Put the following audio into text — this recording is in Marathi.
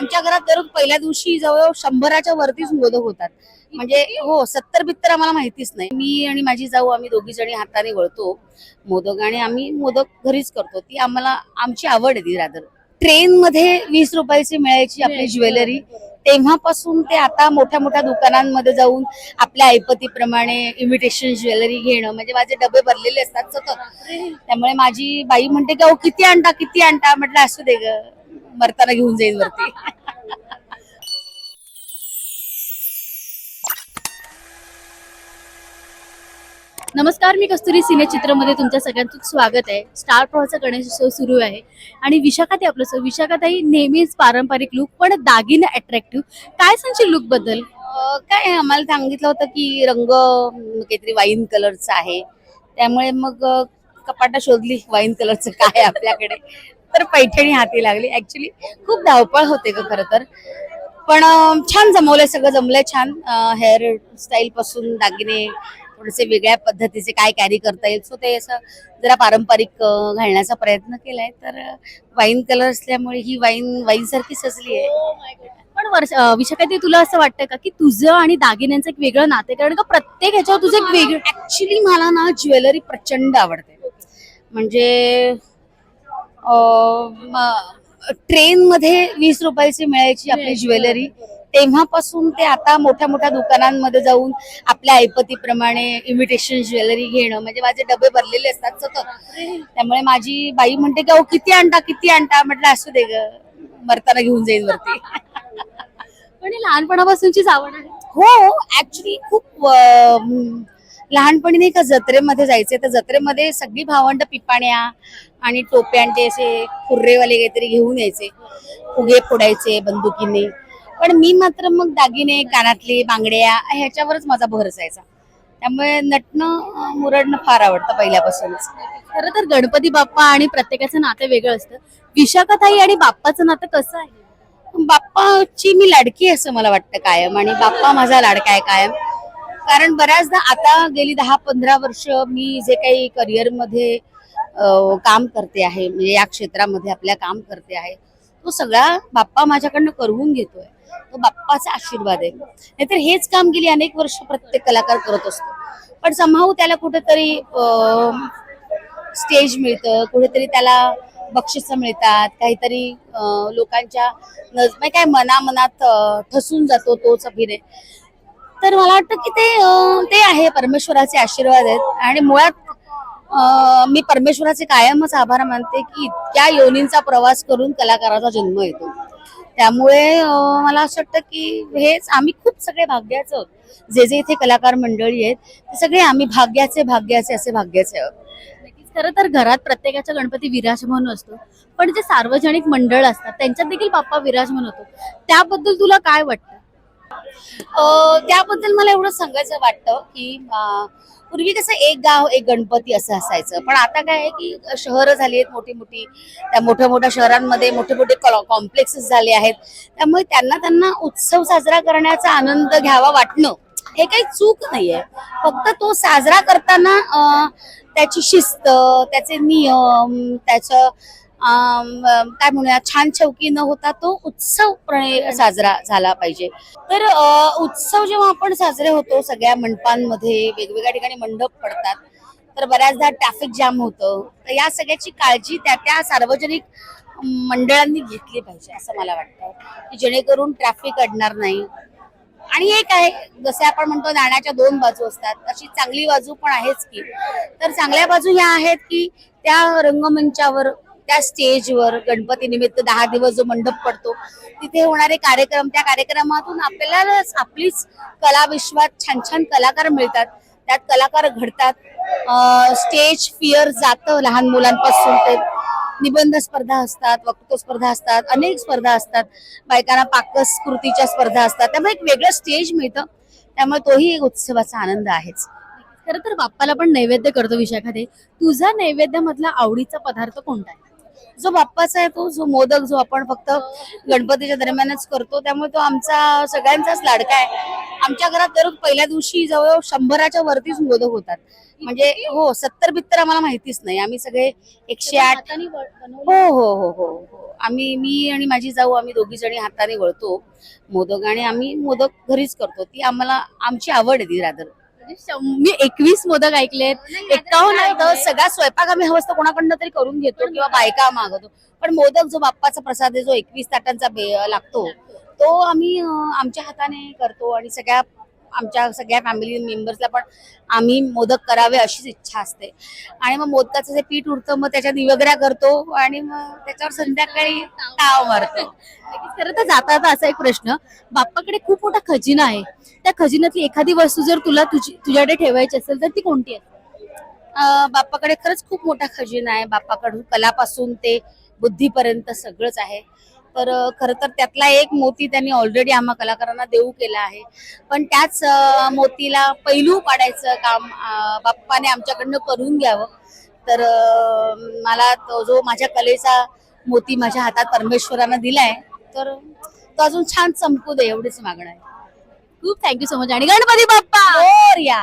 आमच्या घरात दररोज पहिल्या दिवशी जवळ शंभराच्या वरतीच मोदक होतात. म्हणजे हो सत्तर बित्तर आम्हाला माहितीच नाही. मी आणि माझी जाऊ आम्ही दोघी जणी हाताने वळतो मोदक आणि आम्ही मोदक घरीच करतो. ती आम्हाला आमची आवड आहे ती रादर ट्रेन मध्ये वीस रुपयाची मिळायची आपली ज्वेलरी. तेव्हापासून ते आता मोठ्या मोठ्या दुकानांमध्ये जाऊन आपल्या ऐपतीप्रमाणे इमिटेशन ज्वेलरी घेणं म्हणजे माझे डबे भरलेले असतात सतत. त्यामुळे माझी बाई म्हणते की अहो किती आणता किती आणता? म्हटलं असू दे ग. मरताना घेऊन जाईल वरती. नमस्कार मी कस्तुरी सिने चित्रमध्ये तुमच्या सगळ्यांचं स्वागत आहे. स्टार प्रवाहाचा गणेशोत्सव सुरू आहे. आणि विशाखाताई आपलं सो विशाखाताई नेहमीच पारंपरिक लुक पण दागिने अट्रॅक्टिव्ह काय सांगशील लुकबद्दल? काय आम्हाला सांगितलं होतं की रंग काहीतरी वाईन कलरचा आहे. त्यामुळे मग कपाटा शोधली वाईन कलरचं काय आहे आपल्याकडे? तर पैठणी हाती लागली. ऍक्च्युली खूप धावपळ होते ग खरं तर. पण छान जमवलंय सगळं जमलंय छान. हेअर स्टाईल पासून दागिने थोडेसे वेगळ्या पद्धतीचे काय कॅरी करता येईल. सो ते असं जरा पारंपरिक घालण्याचा प्रयत्न केलाय. तर वाईन कलर असल्यामुळे ही वाईन वाईन सारखी सजली आहे. पण वर्ष अं, विशाखाताई तुला असं वाटतं का की तुझं आणि दागिन्यांचं एक वेगळं नाते? कारण का प्रत्येक ह्याच्यावर तुझं एक वेगळं ऍक्च्युली मला ना ज्वेलरी प्रचंड आवडते. म्हणजे ट्रेन मध्ये वीस रुपयाची मिळायची आपली ज्वेलरी. तेव्हापासून ते आता मोठ्या मोठ्या दुकानांमध्ये जाऊन आपल्या ऐपतीप्रमाणे इमिटेशन ज्वेलरी घेणं म्हणजे माझे डबे भरलेले असतात सतत. त्यामुळे माझी बाई म्हणते की अहो किती आणता किती आणता? म्हटलं असू दे ग मरताना घेऊन जाईन वरती. पण लहानपणापासूनचीच आवड आहे. हो ऍक्च्युली खूप लहानपणी नाही का जत्रेमध्ये जायचे तर जत्रेमध्ये सगळी भावंड पिपाण्या आणि टोप्यांचे असे कुर्रेवाले काहीतरी घेऊन यायचे. फुगे फोडायचे बंदुकीने. पण मी मात्र मग दागिने कानातले बांगड्या ह्याच्यावरच माझा भर असायचा. त्यामुळे नटणं मुरडणं फार आवडतं पहिल्यापासूनच. खरं तर गणपती बाप्पा आणि प्रत्येकाचं नातं वेगळं असतं. विशाखाताई आणि बाप्पाचं नातं कसं आहे? बाप्पाची मी लाडकी असं मला वाटतं कायम आणि बाप्पा माझा लाडका आहे कायम. कारण बऱ्याचदा आता गेली दहा पंधरा वर्ष मी जे काही करिअरमध्ये काम करते आहे म्हणजे या क्षेत्रामध्ये आपल्या काम करते आहे तो सगळा बाप्पा माझ्याकडनं करवून घेतोय. तो बाप्पाचा आशीर्वाद आहे. नाहीतर हेच काम गेली अनेक वर्ष प्रत्येक कलाकार करत असतो. पण समाहू त्याला कुठेतरी स्टेज मिळतं कुठेतरी त्याला बक्षिसं मिळतात काहीतरी लोकांच्या नज म्हणजे काय मनामनात ठसून जातो तोच अभिनय. तर मला वाटतं की ते ते आहे परमेश्वराचे आशीर्वाद आहेत. आणि मुळात मी परमेश्वराचे कायमच आभार मानते की इतक्या योनींचा प्रवास करून कलाकाराचा जन्म येतो. त्यामुळे मला असं वाटतं की हेच आम्ही खूप सगळे भाग्याचं आहोत. जे जे इथे कलाकार मंडळी आहेत ते सगळे आम्ही भाग्याचे भाग्याचे असे भाग्याचे आहोत. खरं तर घरात प्रत्येकाचा गणपती विराजमान असतो. पण जे सार्वजनिक मंडळ असतात त्यांच्यात देखील बाप्पा विराजमान होतो. त्याबद्दल तुला काय वाटतं? त्याबद्दल मला एवढं सांगायचं वाटतं की पूर्वी कसं एक गाव एक गणपती असं असायचं. पण आता काय आहे की शहरं झाली आहेत मोठी मोठी त्या मोठ्या मोठ्या शहरांमध्ये मोठे मोठे कॉम्प्लेक्सेस झाले आहेत. त्यामुळे त्यांना त्यांना उत्सव साजरा करण्याचा आनंद घ्यावा वाटणं हे काही चूक नाहीये. फक्त तो साजरा करताना त्याची शिस्त त्याचे नियम त्याचं काय म्हणूया छान चौकी न होता तो उत्सवपणे साजरा झाला पाहिजे. तर उत्सव जेव्हा आपण साजरे होतो सगळ्या मंडपांमध्ये वेगवेगळ्या ठिकाणी मंडप पडतात. तर बऱ्याचदा ट्रॅफिक जाम होतं. तर या सगळ्याची काळजी त्या त्या सार्वजनिक मंडळांनी घेतली पाहिजे असं मला वाटतं. की जेणेकरून ट्रॅफिक अडणार नाही. आणि एक आहे जसे आपण म्हणतो नाण्याच्या दोन बाजू असतात. तशी चांगली बाजू पण आहेच की. तर चांगल्या बाजू ह्या आहेत की त्या रंगमंचावर त्या स्टेजवर गणपती निमित्त दहा दिवस जो मंडप पडतो तिथे होणारे कार्यक्रम त्या कार्यक्रमातून आपल्याला आपलीच कला विश्वात छान छान कलाकार मिळतात. त्यात कलाकार घडतात. स्टेज फिअर जातं लहान मुलांपासून ते निबंध स्पर्धा असतात वक्तृत्व स्पर्धा असतात अनेक स्पर्धा असतात. बायकांना पाकस्कृतीच्या स्पर्धा असतात. त्यामुळे एक वेगळं स्टेज मिळतं. त्यामुळे तोही एक उत्सवाचा आनंद आहेच. खरं तर बाप्पाला पण नैवेद्य करतो विशाखाताई तुझा नैवेद्यामधला आवडीचा पदार्थ कोणता आहे? जो बाप्पाचा आहे तो जो मोदक जो आपण फक्त गणपतीच्या दरम्यानच करतो त्यामुळे तो आमचा सगळ्यांचाच लाडका आहे. आमच्या घरात दररोज पहिल्या दिवशी जवळजवळ शंभराच्या वरतीच मोदक होतात. म्हणजे हो सत्तर बित्तर आम्हाला माहितीच नाही. आम्ही सगळे एकशे आठ. हो हो हो हो हो. आम्ही मी आणि माझी जाऊ आम्ही दोघी जणी हाताने वळतो मोदक आणि आम्ही मोदक घरीच करतो. ती आम्हाला आमची आवड आहे ती रादर. मी एकवीस मोदक ऐकलेत एकावन्न तर. सगळा स्वयंपाक आम्ही हवं असतं कोणाकडनं तरी करून घेतो किंवा बायका मागवतो पण मोदक जो बाप्पाचा प्रसाद आहे जो एकवीस ताटांचा लागतो तो आम्ही आमच्या हाताने करतो आणि सगळ्या आमच्या सगळ्या फॅमिली मेंबर्सला पण आम्ही मोदक करावे अशीच इच्छा असते. आणि मग मोदकाचं जे पीठ उरतं मग त्याच्या दिवगऱ्या करतो आणि मग त्याच्यावर संध्याकाळी ताव मारतो. खरं तर जाता असा एक प्रश्न. बाप्पाकडे खूप मोठा खजिना आहे. त्या खजिन्यातली एखादी वस्तू जर तुला तुझी तुझ्याकडे ठेवायची असेल तर ती कोणती आहे? बाप्पाकडे खरंच खूप मोठा खजिना आहे. बाप्पाकडून कलापासून ते बुद्धीपर्यंत सगळंच आहे. तर खरं तर त्यातला एक मोती त्यांनी ऑलरेडी आम्हा कलाकारांना देऊ केला आहे. पण त्याच मोतीला पैलू पाडायचं काम बाप्पाने आमच्याकडनं करून घ्यावं. तर मला तो जो माझ्या कलेचा मोती माझ्या हातात परमेश्वरानं दिलाय तर तो अजून छान चमकू दे एवढीच मागणं आहे. खूप थँक्यू सो मच आणि गणपती बाप्पा! मोरया